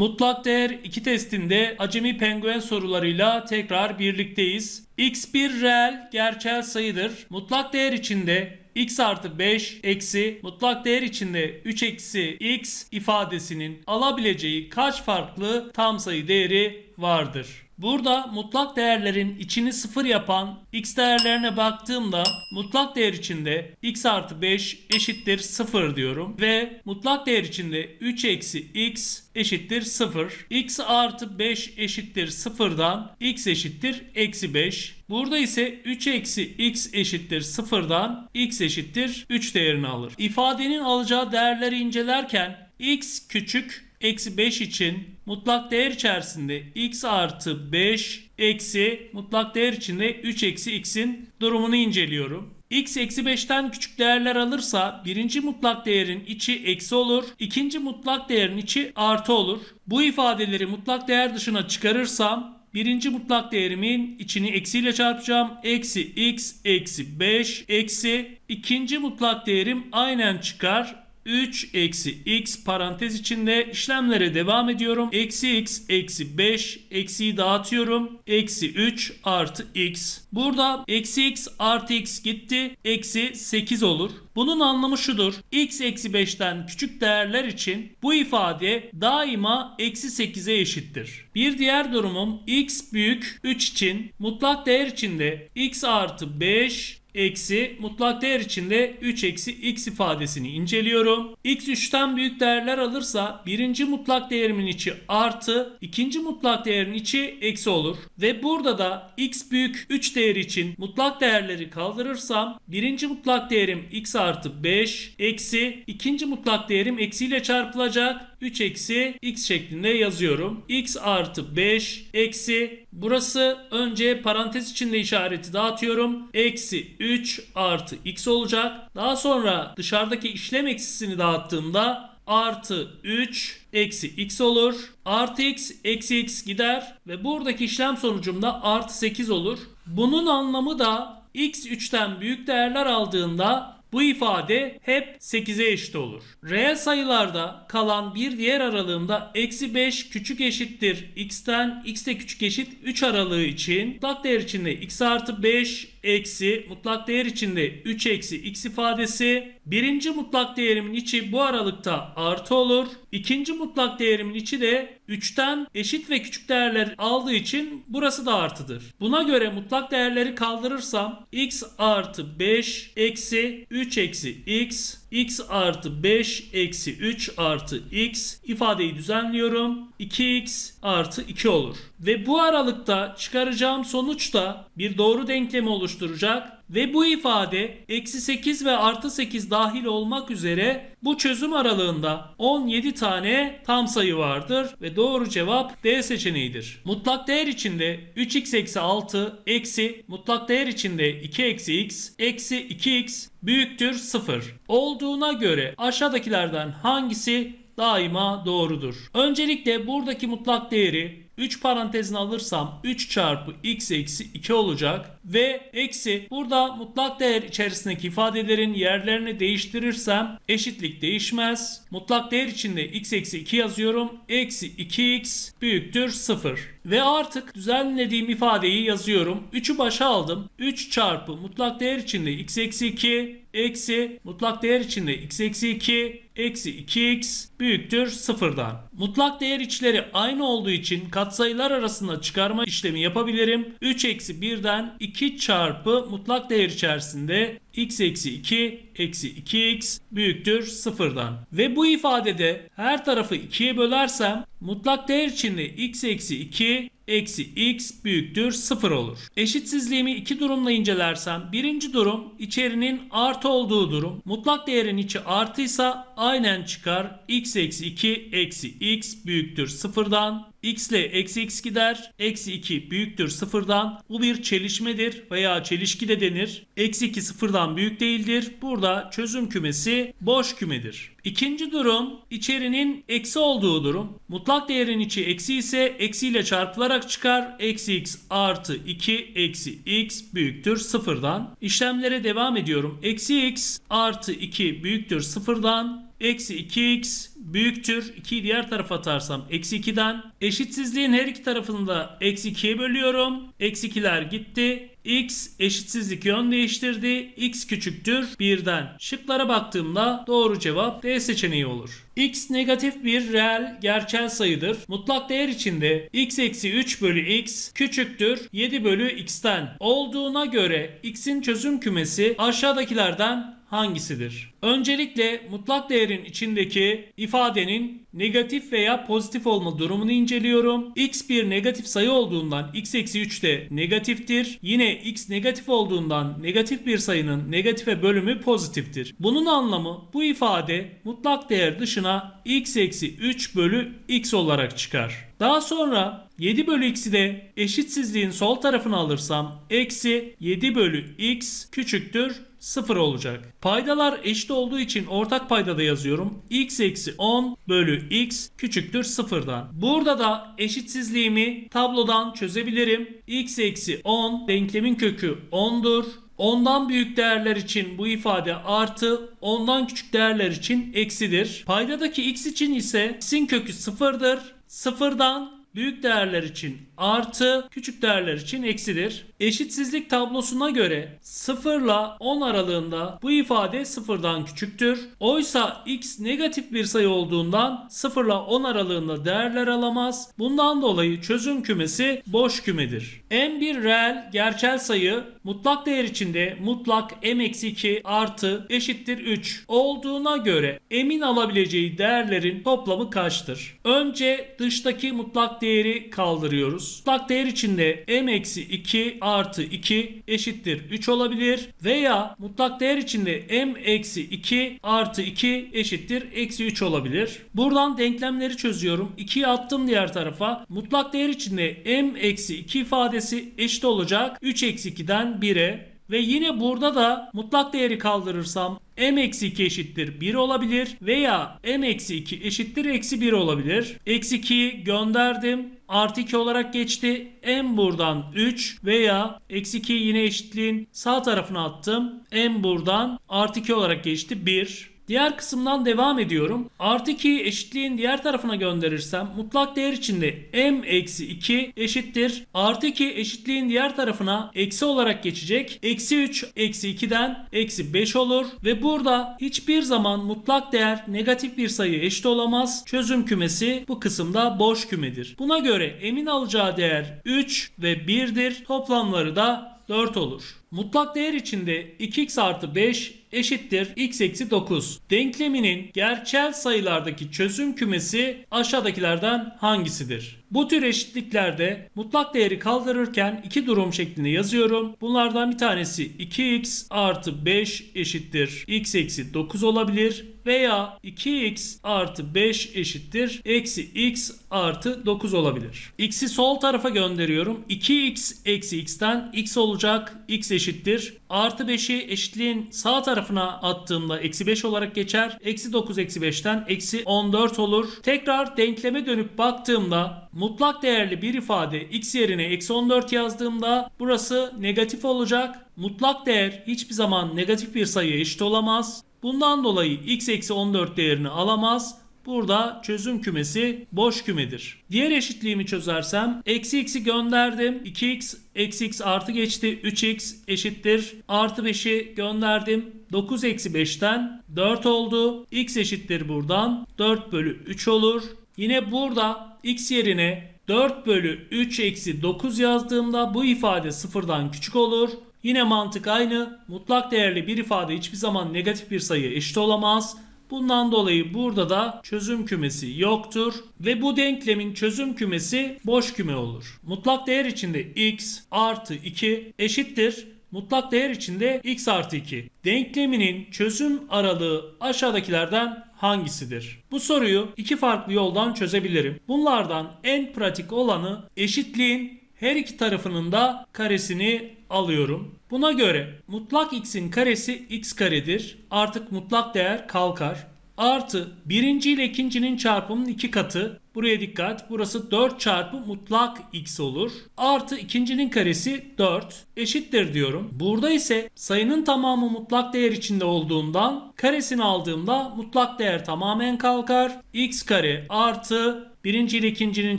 Mutlak değer 2 testinde acemi penguen sorularıyla tekrar birlikteyiz. x1 reel gerçel sayıdır. Mutlak değer içinde x artı 5 eksi mutlak değer içinde 3 eksi x ifadesinin alabileceği kaç farklı tam sayı değeri vardır? Burada mutlak değerlerin içini sıfır yapan x değerlerine baktığımda mutlak değer içinde x artı 5 eşittir 0 diyorum ve mutlak değer içinde 3 eksi x eşittir 0. x artı 5 eşittir 0'dan x eşittir eksi 5. Burada ise 3 eksi x eşittir 0'dan x eşittir 3 değerini alır. İfadenin alacağı değerleri incelerken x küçük eksi 5 için mutlak değer içerisinde x artı 5 eksi mutlak değer içinde 3 eksi x'in durumunu inceliyorum. x eksi 5'ten küçük değerler alırsa birinci mutlak değerin içi eksi olur. ikinci mutlak değerin içi artı olur. Bu ifadeleri mutlak değer dışına çıkarırsam Birinci mutlak değerimin içini eksiyle çarpacağım. Eksi x eksi 5 eksi ikinci mutlak değerim aynen çıkar. 3 eksi x parantez içinde işlemlere devam ediyorum. Eksi x eksi 5 eksiyi dağıtıyorum. Eksi 3 artı x. Burada eksi x artı x gitti. Eksi 8 olur. Bunun anlamı şudur. x eksi 5'ten küçük değerler için bu ifade daima eksi 8'e eşittir. Bir diğer durumum x büyük 3 için mutlak değer içinde x artı 5 eksi mutlak değer içinde 3 eksi x ifadesini inceliyorum. x 3'ten büyük değerler alırsa birinci mutlak değerimin içi artı ikinci mutlak değerin içi eksi olur. Ve burada da x büyük 3 değeri için mutlak değerleri kaldırırsam birinci mutlak değerim x artı 5 eksi ikinci mutlak değerim eksiyle çarpılacak 3 eksi x şeklinde yazıyorum. x artı 5 eksi burası önce parantez içinde işareti dağıtıyorum. Eksi 3 artı x olacak. Daha sonra dışarıdaki işlem eksisini dağıttığımda artı 3 eksi x olur. Artı x eksi x gider ve buradaki işlem sonucumda artı 8 olur. Bunun anlamı da x 3'ten büyük değerler aldığında bu ifade hep 8'e eşit olur. Reel sayılarda kalan bir diğer aralığımda eksi 5 küçük eşittir x'ten x de küçük eşit 3 aralığı için mutlak değer içinde x artı 5 eksi mutlak değer içinde 3 eksi x ifadesi birinci mutlak değerimin içi bu aralıkta artı olur. İkinci mutlak değerimin içi de 3'ten eşit ve küçük değerler aldığı için burası da artıdır. Buna göre mutlak değerleri kaldırırsam x artı 5 eksi 3 eksi x x artı 5 eksi 3 artı x ifadeyi düzenliyorum. 2x artı 2 olur. Ve bu aralıkta çıkaracağım sonuç da bir doğru denklemi oluşturacak. Ve bu ifade eksi 8 ve artı 8 dahil olmak üzere bu çözüm aralığında 17 tane tam sayı vardır ve doğru cevap D seçeneğidir. Mutlak değer içinde 3x eksi 6 eksi mutlak değer içinde 2 eksi x eksi 2x büyüktür 0 olduğuna göre aşağıdakilerden hangisi daima doğrudur? Öncelikle buradaki mutlak değeri 3 parantezine alırsam 3 çarpı x eksi 2 olacak ve eksi burada mutlak değer içerisindeki ifadelerin yerlerini değiştirirsem eşitlik değişmez. Mutlak değer içinde x eksi 2 yazıyorum. Eksi 2x büyüktür 0. Ve artık düzenlediğim ifadeyi yazıyorum. 3'ü başa aldım. 3 çarpı mutlak değer içinde x eksi 2 eksi mutlak değer içinde x eksi 2 eksi 2x büyüktür 0'dan. Mutlak değer içleri aynı olduğu için katsayılar arasında çıkarma işlemi yapabilirim. 3 eksi 1'den 2 çarpı mutlak değer içerisinde x eksi 2 eksi 2x büyüktür 0'dan. Ve bu ifadede her tarafı 2'ye bölersem mutlak değer içinde x eksi 2 eksi x büyüktür 0 olur. Eşitsizliğimi iki durumla incelersem birinci durum içerinin artı olduğu durum. Mutlak değerin içi artıysa aynen çıkar. x eksi 2 eksi x büyüktür 0'dan. X ile eksi x gider. Eksi 2 büyüktür 0'dan. Bu bir çelişmedir veya çelişki de denir. Eksi 2 sıfırdan büyük değildir. Burada çözüm kümesi boş kümedir. İkinci durum içerinin eksi olduğu durum. Mutlak değerin içi eksi ise eksiyle çarpılarak çıkar. Eksi x artı 2 eksi x büyüktür sıfırdan. İşlemlere devam ediyorum. Eksi x artı 2 büyüktür sıfırdan. Eksi 2x büyüktür. 2'yi diğer tarafa atarsam eksi 2'den. Eşitsizliğin her iki tarafını da eksi 2'ye bölüyorum. Eksi 2'ler gitti. X eşitsizlik yön değiştirdi. X küçüktür 1'den. Şıklara baktığımda doğru cevap D seçeneği olur. X negatif bir reel gerçel sayıdır. Mutlak değer içinde x eksi 3 bölü x küçüktür 7 bölü x'ten. Olduğuna göre x'in çözüm kümesi aşağıdakilerden hangisidir? Öncelikle mutlak değerin içindeki ifadenin negatif veya pozitif olma durumunu inceliyorum. x bir negatif sayı olduğundan x eksi 3 de negatiftir. Yine x negatif olduğundan negatif bir sayının negatife bölümü pozitiftir. Bunun anlamı bu ifade mutlak değer dışına x eksi 3 bölü x olarak çıkar. Daha sonra 7 bölü x'i de eşitsizliğin sol tarafına alırsam eksi 7 bölü x küçüktür 0 olacak. Paydalar eşit olduğu için ortak paydada yazıyorum. x eksi 10 bölü x küçüktür 0'dan. Burada da eşitsizliğimi tablodan çözebilirim. x eksi 10 denklemin kökü 10'dur. Ondan büyük değerler için bu ifade artı, ondan küçük değerler için eksidir. Paydadaki x için ise x'in kökü sıfırdır. Sıfırdan büyük değerler için artı, küçük değerler için eksidir. Eşitsizlik tablosuna göre 0 ile 10 aralığında bu ifade sıfırdan küçüktür. Oysa x negatif bir sayı olduğundan 0 ile 10 aralığında değerler alamaz. Bundan dolayı çözüm kümesi boş kümedir. M bir reel gerçel sayı mutlak değer içinde mutlak m-2 artı eşittir 3 olduğuna göre m'in alabileceği değerlerin toplamı kaçtır? Önce dıştaki mutlak değeri kaldırıyoruz. Mutlak değer içinde m-2 artı 2 eşittir 3 olabilir veya mutlak değer içinde m-2 artı 2 eşittir eksi 3 olabilir. Buradan denklemleri çözüyorum. 2'yi attım diğer tarafa. Mutlak değer içinde m-2 ifadesi eşit olacak 3 eksi 2'den 1'e ve yine burada da mutlak değeri kaldırırsam m-2 eşittir 1 olabilir veya m-2 eşittir eksi 1 olabilir. Eksi 2'yi gönderdim. Artı 2 olarak geçti. m buradan 3 veya eksi 2'yi yine eşitliğin sağ tarafına attım. m buradan artı 2 olarak geçti 1. Diğer kısımdan devam ediyorum. Artı 2'yi eşitliğin diğer tarafına gönderirsem mutlak değer içinde m eksi 2 eşittir. Artı 2 eşitliğin diğer tarafına eksi olarak geçecek. Eksi 3 eksi 2'den eksi 5 olur. Ve burada hiçbir zaman mutlak değer negatif bir sayı eşit olamaz. Çözüm kümesi bu kısımda boş kümedir. Buna göre emin alacağı değer 3 ve 1'dir. Toplamları da 4 olur. Mutlak değer içinde 2x artı 5 eşittir x eksi 9. Denkleminin gerçel sayılardaki çözüm kümesi aşağıdakilerden hangisidir? Bu tür eşitliklerde mutlak değeri kaldırırken iki durum şeklinde yazıyorum. Bunlardan bir tanesi 2x artı 5 eşittir x eksi 9 olabilir veya 2x artı 5 eşittir eksi x artı 9 olabilir. X'i sol tarafa gönderiyorum. 2x eksi x'ten x olacak. x eşittir. Artı 5'i eşitliğin sağ tarafına attığımda eksi 5 olarak geçer. Eksi 9 eksi 5'ten eksi 14 olur. Tekrar denkleme dönüp baktığımda mutlak değerli bir ifade x yerine eksi 14 yazdığımda burası negatif olacak. Mutlak değer hiçbir zaman negatif bir sayıya eşit olamaz. Bundan dolayı x eksi 14 değerini alamaz. Burada çözüm kümesi boş kümedir. Diğer eşitliğimi çözersem eksi x'i gönderdim. 2x eksi x artı geçti. 3x eşittir. Artı 5'i gönderdim. 9 eksi 5'ten 4 oldu. x eşittir buradan. 4 bölü 3 olur. Yine burada x yerine 4 bölü 3 eksi 9 yazdığımda bu ifade sıfırdan küçük olur. Yine mantık aynı. Mutlak değerli bir ifade hiçbir zaman negatif bir sayı eşit olamaz. Bundan dolayı burada da çözüm kümesi yoktur ve bu denklemin çözüm kümesi boş küme olur. Mutlak değer içinde x artı 2 eşittir. Mutlak değer içinde x artı 2. Denkleminin çözüm aralığı aşağıdakilerden hangisidir? Bu soruyu iki farklı yoldan çözebilirim. Bunlardan en pratik olanı eşitliğin her iki tarafının da karesini alıyorum. Buna göre mutlak x'in karesi x karedir. Artık mutlak değer kalkar. Artı birinci ile ikincinin çarpımının iki katı. Buraya dikkat. Burası 4 çarpı mutlak x olur. Artı ikincinin karesi 4 eşittir diyorum. Burada ise sayının tamamı mutlak değer içinde olduğundan karesini aldığımda mutlak değer tamamen kalkar. x kare artı Birinci ile ikincinin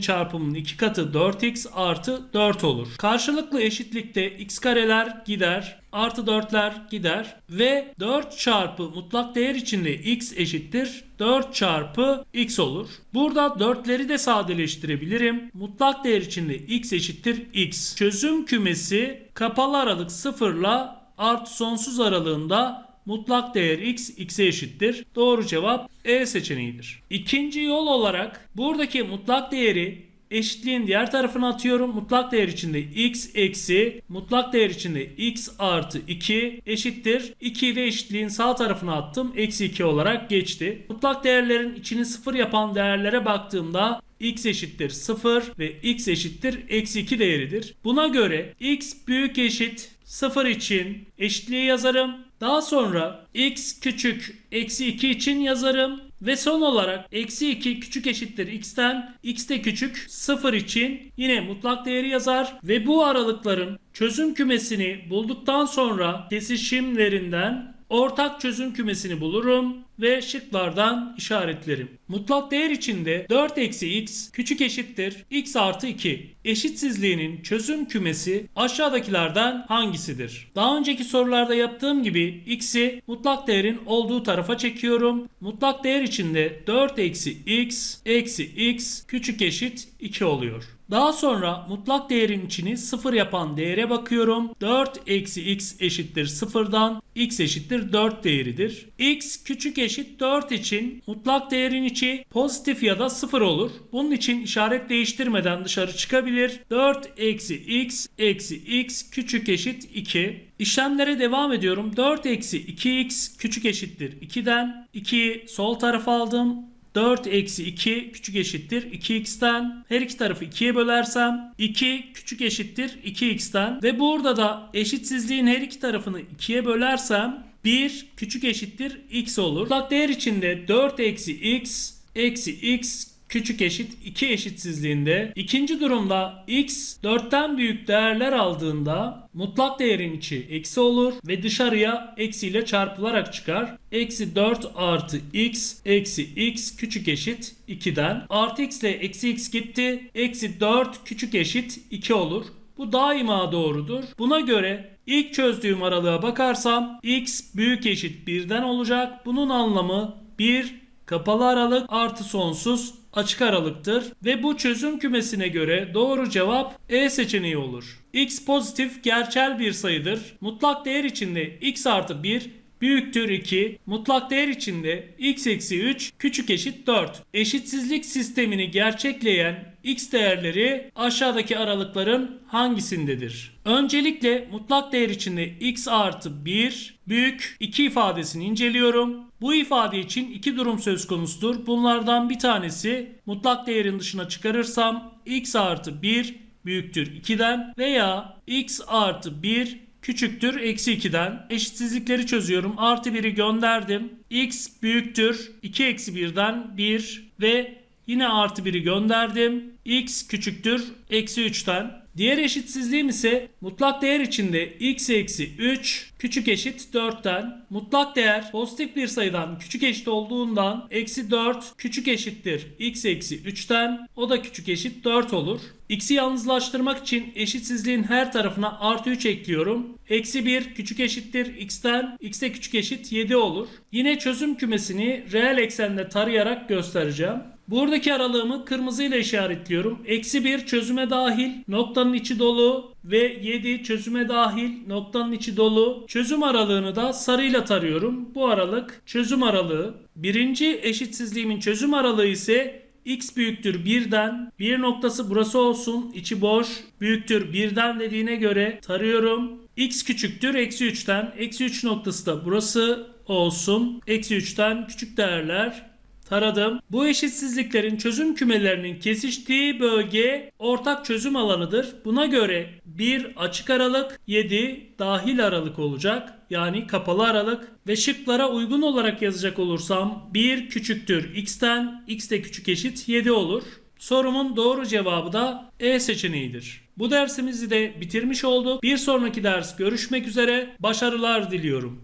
çarpımının iki katı 4x artı 4 olur. Karşılıklı eşitlikte x kareler gider, artı 4'ler gider ve 4 çarpı mutlak değer içinde x eşittir 4 çarpı x olur. Burada 4'leri de sadeleştirebilirim. Mutlak değer içinde x eşittir x. Çözüm kümesi kapalı aralık 0 ile artı sonsuz aralığında mutlak değer x x'e eşittir. Doğru cevap E seçeneğidir. İkinci yol olarak buradaki mutlak değeri eşitliğin diğer tarafına atıyorum. Mutlak değer içinde x eksi mutlak değer içinde x artı 2 eşittir. 2'yi de eşitliğin sağ tarafına attım. Eksi 2 olarak geçti. Mutlak değerlerin içini sıfır yapan değerlere baktığımda x eşittir 0 ve x eşittir eksi 2 değeridir. Buna göre x büyük eşit 0 için eşitliği yazarım. Daha sonra x küçük eksi 2 için yazarım. Ve son olarak eksi 2 küçük eşittir x'ten x de küçük 0 için yine mutlak değeri yazar. Ve bu aralıkların çözüm kümesini bulduktan sonra kesişimlerinden ortak çözüm kümesini bulurum ve şıklardan işaretlerim. Mutlak değer içinde 4 eksi x küçük eşittir x artı 2. Eşitsizliğinin çözüm kümesi aşağıdakilerden hangisidir? Daha önceki sorularda yaptığım gibi x'i mutlak değerin olduğu tarafa çekiyorum. Mutlak değer içinde 4 eksi x eksi x küçük eşit 2 oluyor. Daha sonra mutlak değerin içini 0 yapan değere bakıyorum. 4 eksi x eşittir 0'dan x eşittir 4 değeridir. x küçük eşit 4 için mutlak değerin içi pozitif ya da 0 olur. Bunun için işaret değiştirmeden dışarı çıkabilir. 4 eksi x eksi x küçük eşit 2. İşlemlere devam ediyorum. 4 eksi 2x küçük eşittir 2'den. 2'yi sol tarafa aldım. 4 eksi 2 küçük eşittir 2x'ten. Her iki tarafı 2'ye bölersem 2 küçük eşittir 2x'ten. Ve burada da eşitsizliğin her iki tarafını 2'ye bölersem 1 küçük eşittir x olur. Mutlak değer içinde 4 eksi x eksi x küçük eşit 2 eşitsizliğinde. İkinci durumda x 4'ten büyük değerler aldığında mutlak değerin içi eksi olur ve dışarıya eksiyle çarpılarak çıkar. Eksi 4 artı x eksi x küçük eşit 2'den. Artı x ile eksi x gitti. Eksi 4 küçük eşit 2 olur. Bu daima doğrudur. Buna göre ilk çözdüğüm aralığa bakarsam x büyük eşit 1'den olacak. Bunun anlamı 1 kapalı aralık artı sonsuz açık aralıktır ve bu çözüm kümesine göre doğru cevap E seçeneği olur. x pozitif gerçel bir sayıdır. Mutlak değer içinde x artı 1 büyüktür 2. Mutlak değer içinde x eksi 3 küçük eşit 4. Eşitsizlik sistemini gerçekleyen x değerleri aşağıdaki aralıkların hangisindedir? Öncelikle mutlak değer içinde x artı 1 büyük 2 ifadesini inceliyorum. Bu ifade için iki durum söz konusudur. Bunlardan bir tanesi mutlak değerin dışına çıkarırsam x artı 1 büyüktür 2'den veya x artı 1 küçüktür eksi 2'den. Eşitsizlikleri çözüyorum. Artı 1'i gönderdim. x büyüktür 2 eksi 1'den 1 ve yine artı 1'i gönderdim. x küçüktür eksi 3'ten. Diğer eşitsizliğim ise mutlak değer içinde x eksi 3 küçük eşit 4'ten. Mutlak değer pozitif bir sayıdan küçük eşit olduğundan eksi 4 küçük eşittir x eksi 3'ten. O da küçük eşit 4 olur. X'i yalnızlaştırmak için eşitsizliğin her tarafına artı 3 ekliyorum. Eksi 1 küçük eşittir x'ten. x de küçük eşit 7 olur. Yine çözüm kümesini reel eksende tarayarak göstereceğim. Buradaki aralığımı kırmızı ile işaretliyorum. Eksi 1 çözüme dahil, noktanın içi dolu ve 7 çözüme dahil, noktanın içi dolu. Çözüm aralığını da sarıyla tarıyorum. Bu aralık çözüm aralığı. Birinci eşitsizliğimin çözüm aralığı ise x büyüktür 1'den. Bir noktası burası olsun. içi boş. Büyüktür 1'den dediğine göre tarıyorum. x küçüktür eksi 3'ten. Eksi 3 noktası da burası olsun. Eksi 3'ten küçük değerler taradım. Bu eşitsizliklerin çözüm kümelerinin kesiştiği bölge ortak çözüm alanıdır. Buna göre bir açık aralık 7 dahil aralık olacak. Yani kapalı aralık ve şıklara uygun olarak yazacak olursam 1 küçüktür x'ten x de küçük eşit 7 olur. Sorumun doğru cevabı da E seçeneğidir. Bu dersimizi de bitirmiş olduk. Bir sonraki ders görüşmek üzere. Başarılar diliyorum.